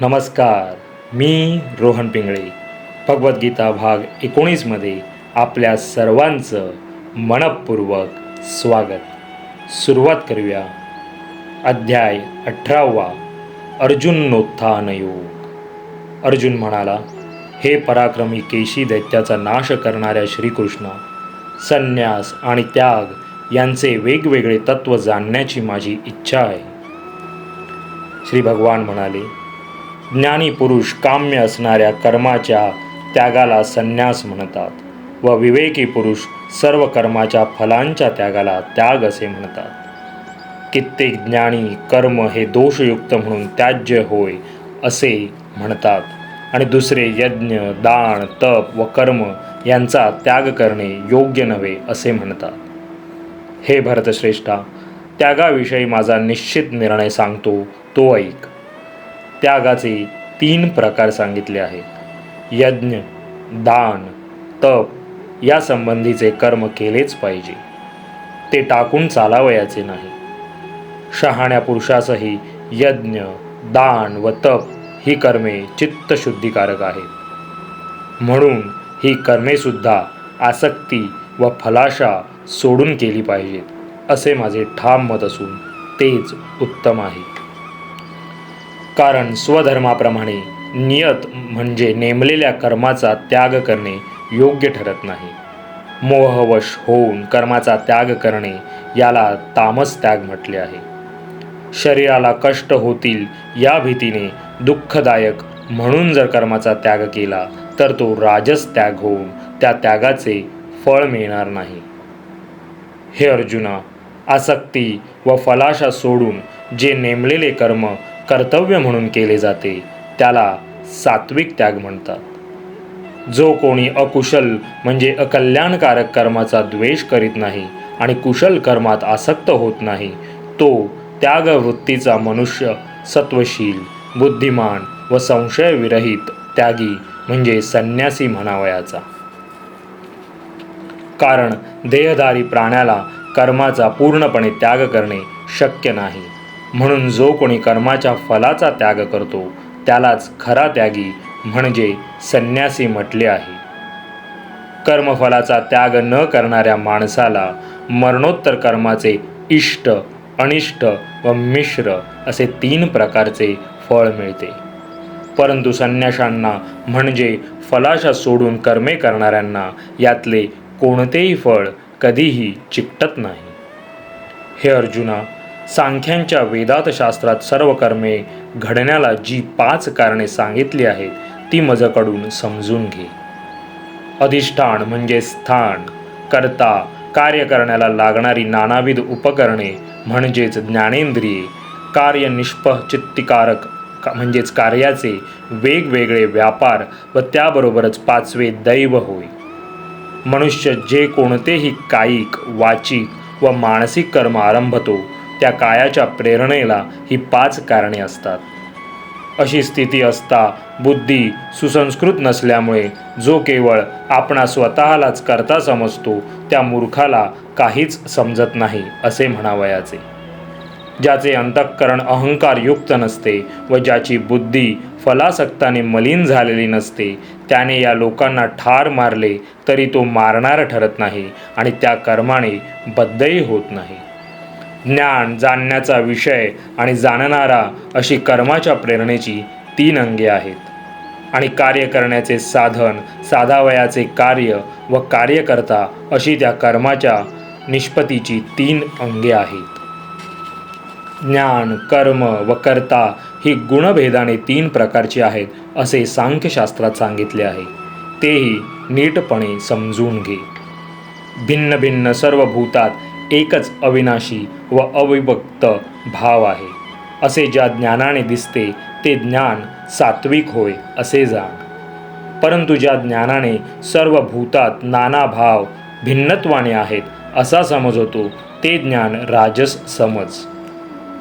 नमस्कार मी रोहन पिंगळे. भगवद्गीता भाग एकोणीसमध्ये आपल्या सर्वांचं मनपूर्वक स्वागत. सुरुवात करूया. अध्याय अठरावा अर्जुनोत्थान योग अर्जुन म्हणाला हे पराक्रमी केशी दैत्याचा नाश करणाऱ्या श्रीकृष्ण संन्यास आणि त्याग यांचे वेगवेगळे तत्व जाणण्याची माझी इच्छा आहे. श्री भगवान म्हणाले ज्ञानी पुरुष काम्य असणाऱ्या कर्माच्या त्यागाला संन्यास म्हणतात व विवेकी पुरुष सर्व कर्माच्या फलांच्या त्यागाला त्याग असे म्हणतात. कित्येक ज्ञानी कर्म हे दोषयुक्त म्हणून त्याज्य होय असे म्हणतात आणि दुसरे यज्ञ दान तप व कर्म यांचा त्याग करणे योग्य नव्हे असे म्हणतात. हे भरतश्रेष्ठा त्यागाविषयी माझा निश्चित निर्णय सांगतो तो ऐक. त्यागाचे तीन प्रकार सांगितले आहेत. यज्ञ दान तप या संबंधीचे कर्म केलेच पाहिजे. ते टाकून चालावयाचे नाही. शहाण्या पुरुषासही यज्ञ दान व तप ही कर्मे चित्तशुद्धीकारक आहेत. म्हणून ही कर्मेसुद्धा आसक्ती व फलाशा सोडून केली पाहिजेत असे माझे ठाम मत असून तेच उत्तम आहे. कारण स्वधर्माप्रमाणे नियत म्हणजे नेमलेल्या कर्माचा त्याग करणे योग्य ठरत नाही. मोहवश होऊन कर्माचा त्याग करणे याला तामस त्याग म्हटले आहे. शरीराला कष्ट होतील या भीतीने दुःखदायक म्हणून जर कर्माचा त्याग केला तर तो राजस त्याग होऊन त्या त्यागाचे फळ मिळणार नाही. हे अर्जुना आसक्ती व फलाशा सोडून जे नेमलेले कर्म कर्तव्य म्हणून केले जाते त्याला सात्विक त्याग म्हणतात. जो कोणी अकुशल म्हणजे अकल्याणकारक कर्माचा द्वेष करीत नाही आणि कुशल कर्मात आसक्त होत नाही तो त्यागवृत्तीचा मनुष्य सत्वशील बुद्धिमान व संशयविरहित त्यागी म्हणजे संन्यासी म्हणावयाचा. कारण देहधारी प्राण्याला कर्माचा पूर्णपणे त्याग करणे शक्य नाही. म्हणून जो कोणी कर्माच्या फलाचा त्याग करतो त्यालाच खरा त्यागी म्हणजे संन्यासी म्हटले आहे. कर्मफलाचा त्याग न करणाऱ्या माणसाला मरणोत्तर कर्माचे इष्ट अनिष्ट व मिश्र असे तीन प्रकारचे फळ मिळते. परंतु संन्याशांना म्हणजे फलाशा सोडून कर्मे करणाऱ्यांना यातले कोणतेही फळ कधीही चिकटत नाही. हे अर्जुना सांख्यांच्या वेदात शास्त्रात सर्व कर्मे घडण्याला जी पाच कारणे सांगितली आहेत ती मजकडून समजून घे. अधिष्ठान म्हणजे स्थान कर्ता कार्य करण्याला लागणारी नानाविध उपकरणे म्हणजेच ज्ञानेंद्रिये कार्य चित्तिकारक का- म्हणजेच कार्याचे वेगवेगळे व्यापार व त्याबरोबरच पाचवे दैव होय. मनुष्य जे कोणतेही कायिक वाचिक व मानसिक कर्म आरंभतो त्या कायाच्या प्रेरणेला ही पाच कारणे असतात. अशी स्थिती असता बुद्धी सुसंस्कृत नसल्यामुळे जो केवळ आपणा स्वतःलाच करता समजतो त्या मूर्खाला काहीच समजत नाही असे म्हणावयाचे. ज्याचे अंतःकरण अहंकारयुक्त नसते व ज्याची बुद्धी फलासक्ताने मलिन झालेली नसते त्याने या लोकांना ठार मारले तरी तो मारणारा ठरत नाही आणि त्या कर्माने बद्धही होत नाही. ज्ञान जाणण्याचा विषय आणि जाणणारा अशी कर्माच्या प्रेरणेची तीन अंगे आहेत. आणि कार्य करण्याचे साधन साधावयाचे कार्य व कार्यकर्ता अशी त्या कर्माच्या निष्पत्तीची तीन अंगे आहेत. ज्ञान कर्म व कर्ता ही गुणभेदाने तीन प्रकारची आहेत असे सांख्यशास्त्रात सांगितले आहे. तेही नीटपणे समजून घे. भिन्न भिन्न सर्व भूतात एकच अविनाशी व अविभक्त भाव आहे. असे ज्या ज्ञानाने दिसते ते ज्ञान सात्विक होय असे जाण. परंतु ज्या ज्ञानाने सर्व भूतात नाना भाव भिन्नत्वाने आहेत असा समज होतो ते ज्ञान राजस समज.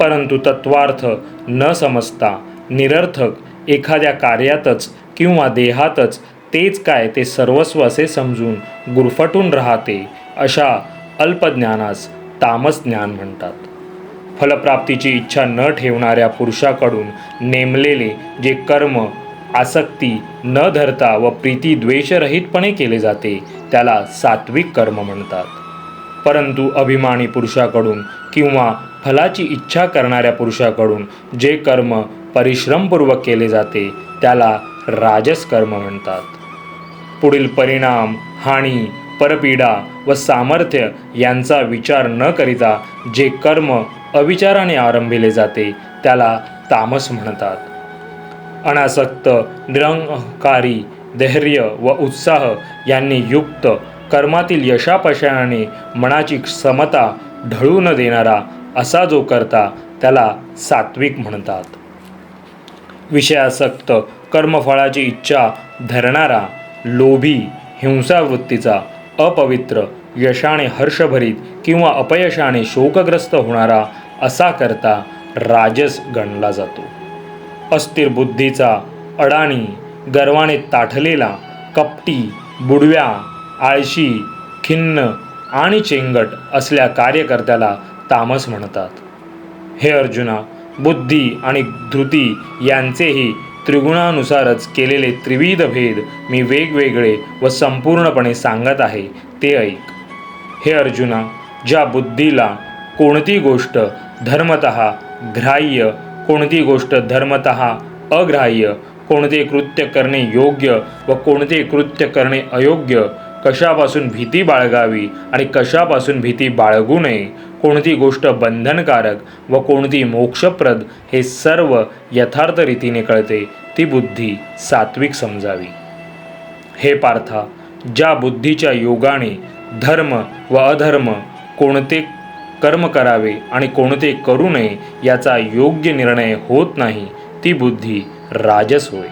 परंतु तत्वार्थ न समजता निरर्थक एखाद्या कार्यातच किंवा देहातच तेच काय ते सर्वस्व असे समजून गुरफटून राहते अशा अल्पज्ञानास तामस ज्ञान म्हणतात. फलप्राप्तीची इच्छा न ठेवणाऱ्या पुरुषाकडून नेमलेले जे कर्म आसक्ती न धरता व प्रीती द्वेषरहितपणे केले जाते त्याला सात्विक कर्म म्हणतात. परंतु अभिमानी पुरुषाकडून किंवा फलाची इच्छा करणाऱ्या पुरुषाकडून जे कर्म परिश्रमपूर्वक केले जाते त्याला राजस कर्म म्हणतात. पुढील परिणाम हानी परपीडा व सामर्थ्य यांचा विचार न करिता जे कर्म अविचाराने आरंभिले जाते त्याला तामस म्हणतात. अनासक्त निरंकारी धैर्य व उत्साह यांनी युक्त कर्मातील यशापशयाने मनाची समता ढळू न देणारा असा जो करता त्याला सात्विक म्हणतात. विषयासक्त कर्मफळाची इच्छा धरणारा लोभी हिंसावृत्तीचा अपवित्र यशाने हर्षभरीत किंवा अपयशाने शोकग्रस्त होणारा असा करता राजस गणला जातो. अस्थिर बुद्धीचा अडाणी गर्वाने ताठलेला कपटी बुडव्या आळशी खिन्न आणि चेंगट असल्या कार्यकर्त्याला तामस म्हणतात. हे अर्जुना बुद्धी आणि धृती यांचेही त्रिगुणानुसारच केलेले त्रिविध भेद मी वेगवेगळे व संपूर्णपणे सांगत आहे ते ऐक. हे अर्जुना ज्या बुद्धीला कोणती गोष्ट धर्मत ग्राह्य कोणती गोष्ट धर्मत अग्राह्य कोणते कृत्य करणे योग्य व कोणते कृत्य करणे अयोग्य कशापासून भीती बाळगावी आणि कशापासून भीती बाळगू नये कोणती गोष्ट बंधनकारक व कोणती मोक्षप्रद हे सर्व यथार्थ रीतीने कळते ती बुद्धी सात्विक समजावी. हे पार्था ज्या बुद्धीच्या योगाने धर्म व अधर्म कोणते कर्म करावे आणि कोणते करू नये याचा योग्य निर्णय होत नाही ती बुद्धी राजस होय.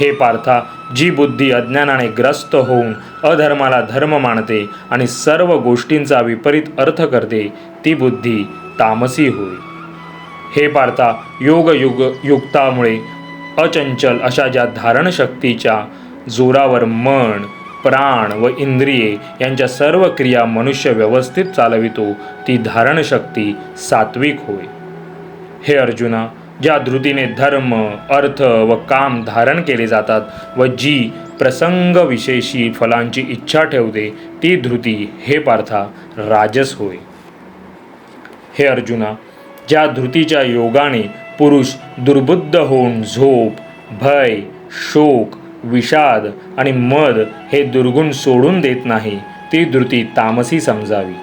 हे पार्था जी बुद्धी अज्ञानाने ग्रस्त होऊन अधर्माला धर्म मानते आणि सर्व गोष्टींचा विपरीत अर्थ करते ती बुद्धी तामसी होय. हे पार्था योग युग युक्तामुळे अचंचल अशा ज्या धारणशक्तीच्या जोरावर मन प्राण व इंद्रिये यांच्या सर्व क्रिया मनुष्य व्यवस्थित चालवितो ती धारणशक्ती सात्विक होय. हे अर्जुना ज्या धृतीने धर्म अर्थ व काम धारण केले जातात व जी प्रसंगविशेषी फलांची इच्छा ठेवते ती धृती हे पार्था राजस होय. हे अर्जुना ज्या धृतीच्या योगाने पुरुष दुर्बुद्ध होऊन झोप भय शोक विषाद आणि मद हे दुर्गुण सोडून देत नाही ती धृती तामसी समजावी.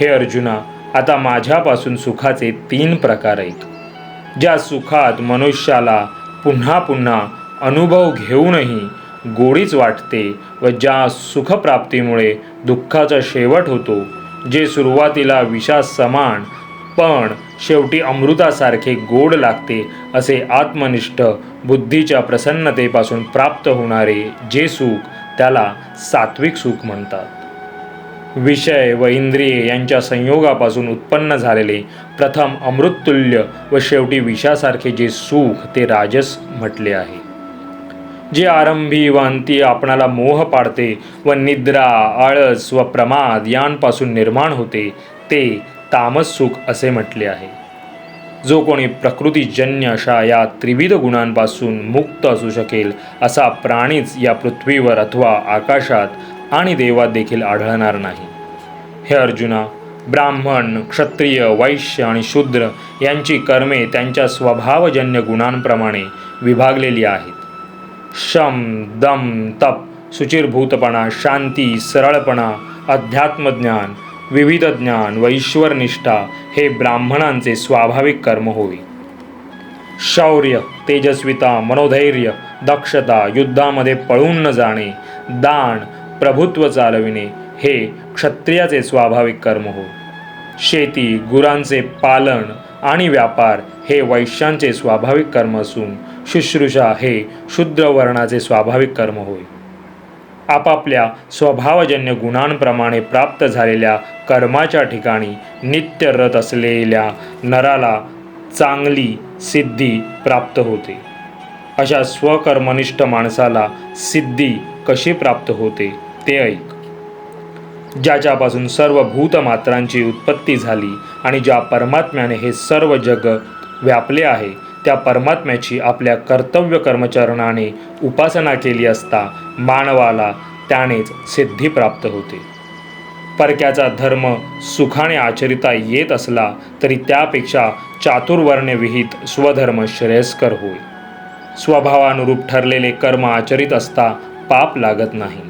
हे अर्जुना आता माझ्यापासून सुखाचे तीन प्रकार आहेत. ज्या सुखात मनुष्याला पुन्हा पुन्हा अनुभव घेऊनही गोडीच वाटते व ज्या सुखप्राप्तीमुळे दुःखाचा शेवट होतो जे सुरुवातीला विषा समान पण शेवटी अमृतासारखे गोड लागते असे आत्मनिष्ठ बुद्धीच्या प्रसन्नतेपासून प्राप्त होणारे जे सुख त्याला सात्विक सुख म्हणतात. विषय व इंद्रिये यांच्या संयोगापासून उत्पन्न झालेले प्रथम अमृततुल्य व शेवटी विषासारखे जे सुख ते राजस म्हटले आहे. जे आरंभी व अंती आपणाला मोह पाडते व निद्रा आळस व प्रमाद यांपासून निर्माण होते ते तामस सुख असे म्हटले आहे. जो कोणी प्रकृतीजन्य अशा या त्रिविध गुणांपासून मुक्त असू शकेल असा प्राणीच या पृथ्वीवर अथवा आकाशात आणि देवात देखील आढळणार नाही. हे अर्जुना ब्राह्मण क्षत्रिय वैश्य आणि शूद्र यांची कर्मे त्यांच्या स्वभावजन्य गुणांप्रमाणे विभागलेली आहेत. शम दम तप सुचिरभूतपणा शांती सरळपणा अध्यात्मज्ञान विविध ज्ञान व ईश्वरनिष्ठा हे ब्राह्मणांचे स्वाभाविक कर्म होय. शौर्य तेजस्विता मनोधैर्य दक्षता युद्धामध्ये पळून न जाणे दान प्रभुत्व चालविणे हे क्षत्रियाचे स्वाभाविक कर्म होय शेती गुरांचे पालन आणि व्यापार हे वैश्यांचे स्वाभाविक कर्म असून शुश्रूषा हे शूद्र वर्णाचे स्वाभाविक कर्म होय. आपापल्या स्वभावजन्य गुणांप्रमाणे प्राप्त झालेल्या कर्माच्या ठिकाणी नित्य रत असलेल्या नराला चांगली सिद्धी प्राप्त होते. अशा स्वकर्मनिष्ठ माणसाला सिद्धी कशी प्राप्त होते ते ऐक. ज्याच्यापासून सर्व भूतमात्रांची उत्पत्ती झाली आणि ज्या परमात्म्याने हे सर्व जग व्यापले आहे त्या परमात्म्याची आपल्या कर्तव्य कर्मचरणाने उपासना केली असता मानवाला त्यानेच सिद्धी प्राप्त होते. परक्याचा धर्म सुखाने आचरिता येत असला तरी त्यापेक्षा चातुर्वर्ण्य विहित स्वधर्म श्रेयस्कर होय. स्वभावानुरूप ठरलेले कर्म आचरित असता पाप लागत नाही.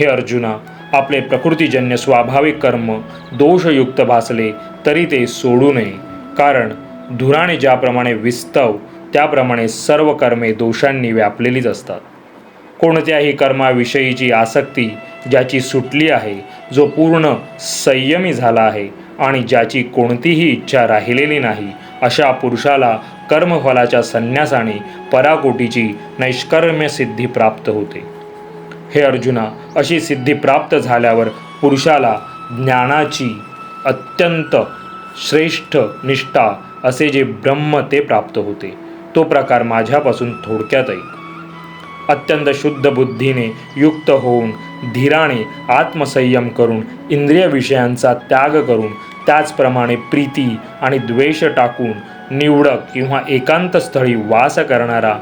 हे अर्जुना आपले प्रकृतीजन्य स्वाभाविक कर्म दोषयुक्त भासले तरी ते सोडू नये. कारण धुराने ज्याप्रमाणे विस्तव त्याप्रमाणे सर्व कर्मे दोषांनी व्यापलेलीच असतात. कोणत्याही कर्माविषयीची आसक्ती ज्याची सुटली आहे जो पूर्ण संयमी झाला आहे आणि ज्याची कोणतीही इच्छा राहिलेली नाही अशा पुरुषाला कर्मफलाच्या संन्यासाने पराकोटीची नैष्कर्म्य सिद्धी प्राप्त होते. हे अर्जुना अशी सिद्धी प्राप्त झाल्यावर पुरुषाला ज्ञानाची अत्यंत श्रेष्ठ निष्ठा असे जे ब्रह्म ते प्राप्त होते. तो प्रकार माझ्यापासून थोडक्यात ऐक. अत्यंत शुद्ध बुद्धीने युक्त होऊन धीराने आत्मसंयम करून इंद्रिय विषयांचा त्याग करून त्याचप्रमाणे प्रीती आणि द्वेष टाकून निवडक किंवा एकांत स्थळी वास करणारा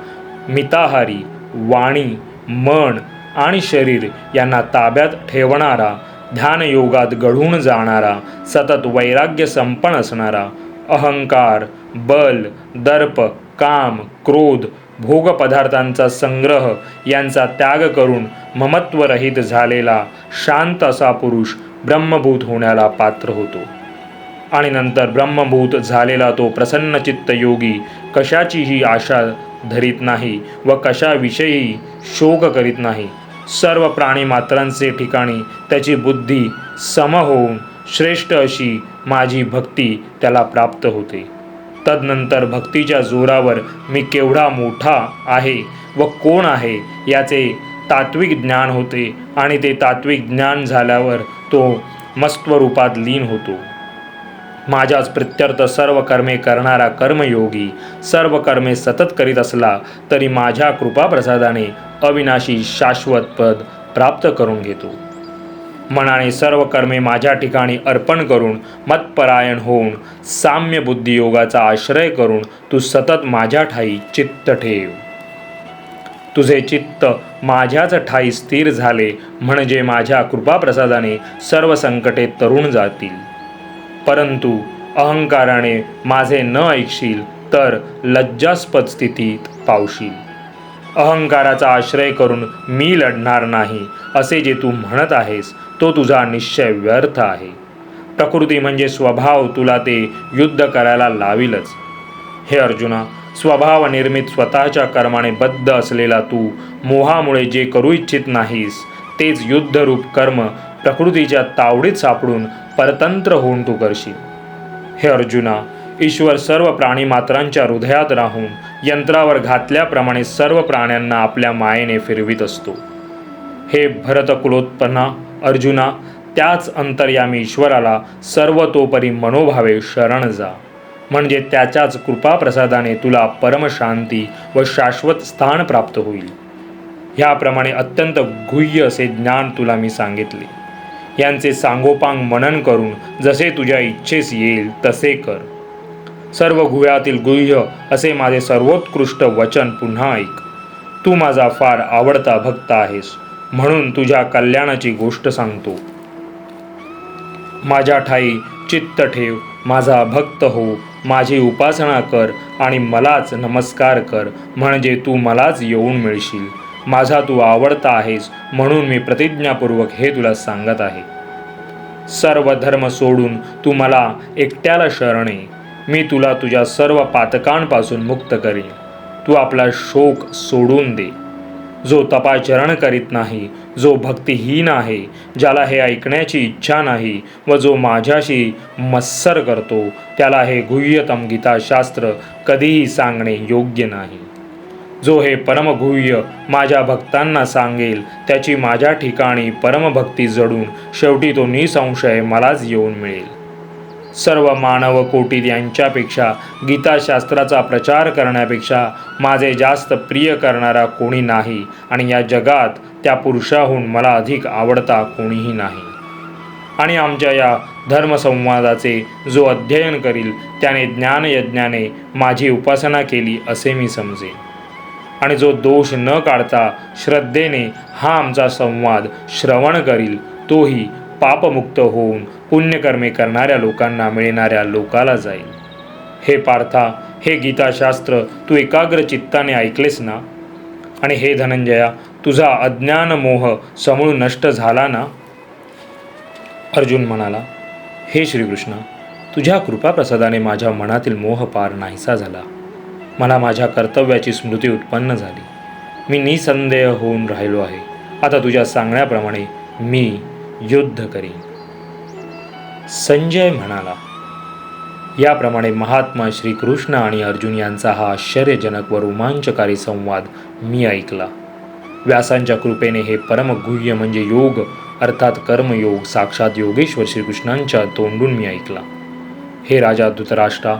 मिताहारी वाणी मन आणि शरीर यांना ताब्यात ठेवणारा ध्यानयोगात घडून जाणारा सतत वैराग्य संपन्न असणारा अहंकार बल दर्प काम क्रोध भोगपदार्थांचा संग्रह यांचा त्याग करून ममत्वरहित झालेला शांत असा पुरुष ब्रह्मभूत होण्याला पात्र होतो. आणि नंतर ब्रह्मभूत झालेला तो प्रसन्नचित्त योगी कशाचीही आशा धरीत नाही व कशाविषयी शोक करीत नाही. सर्व प्राणीमात्रांचे ठिकाणी त्याची बुद्धी सम होऊन श्रेष्ठ अशी माझी भक्ती त्याला प्राप्त होते. तदनंतर भक्तीच्या जोरावर मी केवढा मोठा आहे व कोण आहे याचे तात्विक ज्ञान होते आणि ते तात्विक ज्ञान झाल्यावर तो मस्त्वरूपात लीन होतो. माझ्याच प्रत्यर्थ सर्व कर्मे करणारा कर्मयोगी सर्व कर्मे सतत करीत असला तरी माझ्या कृपाप्रसादाने अविनाशी शाश्वत पद प्राप्त करून घेतो. मनाने सर्व कर्मे माझ्या ठिकाणी अर्पण करून मतपरायण होऊन साम्य बुद्धियोगाचा आश्रय करून तू सतत माझ्या ठाई चित्त ठेव. तुझे चित्त माझ्याच ठाई स्थिर झाले म्हणजे माझ्या कृपाप्रसादाने सर्व संकटे तरुण जातील. परंतु अहंकाराने माझे न ऐकशील तर लज्जास्पद स्थितीत पावशील. अहंकाराचा आश्रय करून मी लढणार नाही असे जे तू म्हणत आहेस तो तुझा निश्चय व्यर्थ आहे. प्रकृती म्हणजे स्वभाव तुला ते युद्ध करायला लावीलच. हे अर्जुना स्वभाव निर्मित स्वतःच्या कर्माने बद्ध असलेला तू मोहामुळे जे करू इच्छित नाहीस तेच युद्धरूप कर्म प्रकृतीच्या तावडीत सापडून परतंत्र होऊन तू करशील. हे अर्जुना ईश्वर सर्व प्राणीमात्रांच्या हृदयात राहून यंत्रावर घातल्याप्रमाणे सर्व प्राण्यांना आपल्या मायेने फिरवित असतो. हे भरतकुलोत्पन्ना अर्जुना त्याच अंतर्यामी ईश्वराला सर्वतोपरी मनोभावे शरण जा. म्हणजे त्याच्याच कृपाप्रसादाने तुला परमशांती व शाश्वत स्थान प्राप्त होईल. ह्याप्रमाणे अत्यंत गुह्य असे ज्ञान तुला मी सांगितले. यांचे सांगोपांग मनन करून जसे तुझ्या इच्छेस येईल तसे कर. सर्व गुह्यातील गुह्य असे माझे सर्वोत्कृष्ट वचन पुन्हा ऐक. तू माझा फार आवडता भक्त आहेस म्हणून तुझ्या कल्याणाची गोष्ट सांगतो. माझ्या ठाई चित्त ठेव माझा भक्त हो माझी उपासना कर आणि मलाच नमस्कार कर म्हणजे तू मलाच येऊन मिळशील. माझा तू आवडता आहेस म्हणून मी प्रतिज्ञापूर्वक हे तुला सांगत आहे. सर्व धर्म सोडून तू मला एकट्याला शरणे मी तुला तुझ्या सर्व पातकांपासून मुक्त करीन. तू आपला शोक सोडून दे. जो तपाचरण करीत नाही जो भक्तिहीन आहे ज्याला हे ऐकण्याची इच्छा नाही व जो माझ्याशी मत्सर करतो त्याला हे गुह्यतम गीताशास्त्र कधीही सांगणे योग्य नाही. जो हे परमगुह्य माझ्या भक्तांना सांगेल त्याची माझ्या ठिकाणी परमभक्ती जडून शेवटी तो निसंशय मलाच येऊन मिळेल. सर्व मानव कोटीत यांच्यापेक्षा गीताशास्त्राचा प्रचार करण्यापेक्षा माझे जास्त प्रिय करणारा कोणी नाही आणि या जगात त्या पुरुषाहून मला अधिक आवडता कोणीही नाही. आणि आमच्या या धर्मसंवादाचे जो अध्ययन करील त्याने ज्ञानयज्ञाने माझी उपासना केली असे मी समजेन. आणि जो दोष न काढता श्रद्धेने हा आमचा संवाद श्रवण करील तोही पापमुक्त होऊन पुण्यकर्मे करणाऱ्या लोकांना मिळणाऱ्या लोकाला जाईल. हे पार्था हे गीताशास्त्र तू एकाग्र चित्ताने ऐकलेस ना? आणि हे धनंजया तुझा अज्ञान मोह समूळ नष्ट झाला ना? अर्जुन म्हणाला हे श्रीकृष्ण तुझ्या कृपाप्रसादाने माझ्या मनातील मोह पार नाहीसा झाला. मला माझ्या कर्तव्याची स्मृती उत्पन्न झाली. मी निसंदेह होऊन राहिलो आहे. आता तुझ्या सांगण्याप्रमाणे मी युद्ध करीन. संजय म्हणाला. याप्रमाणे महात्मा श्रीकृष्ण आणि अर्जुन यांचा हा आश्चर्यजनक व रोमांचकारी संवाद मी ऐकला. व्यासांच्या कृपेने हे परमगुह्य म्हणजे योग अर्थात कर्मयोग साक्षात योगेश्वर श्रीकृष्णांच्या तोंडून मी ऐकला. हे राजा धृतराष्ट्रा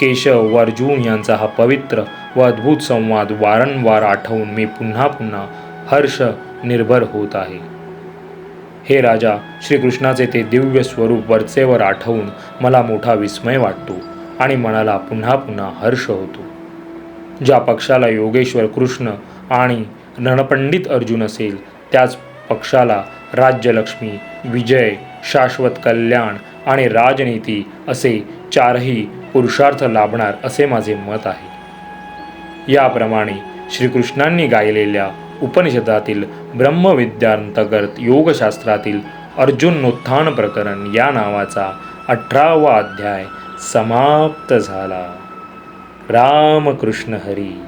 केशव व अर्जुन यांचा हा पवित्र व अद्भुत संवाद वारंवार आठवून मी पुन्हा पुन्हा हर्ष निर्भर होत आहे. हे राजा श्रीकृष्णाचे ते दिव्य स्वरूप वरचेवर आठवून मला मोठा विस्मय वाटतो आणि मनाला पुन्हा पुन्हा हर्ष होतो. ज्या पक्षाला योगेश्वर कृष्ण आणि रणपंडित अर्जुन असेल त्याच पक्षाला राज्यलक्ष्मी विजय शाश्वत कल्याण आणि राजनीती असे चारही पुरुषार्थ लाभणार असे माझे मत आहे. याप्रमाणे श्रीकृष्णांनी गायलेल्या उपनिषदातील ब्रह्मविद्यांतर्गत योगशास्त्रातील अर्जुनोत्थान प्रकरण या नावाचा अठरावा अध्याय समाप्त झाला. रामकृष्ण हरी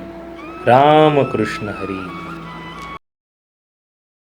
रामकृष्ण हरी.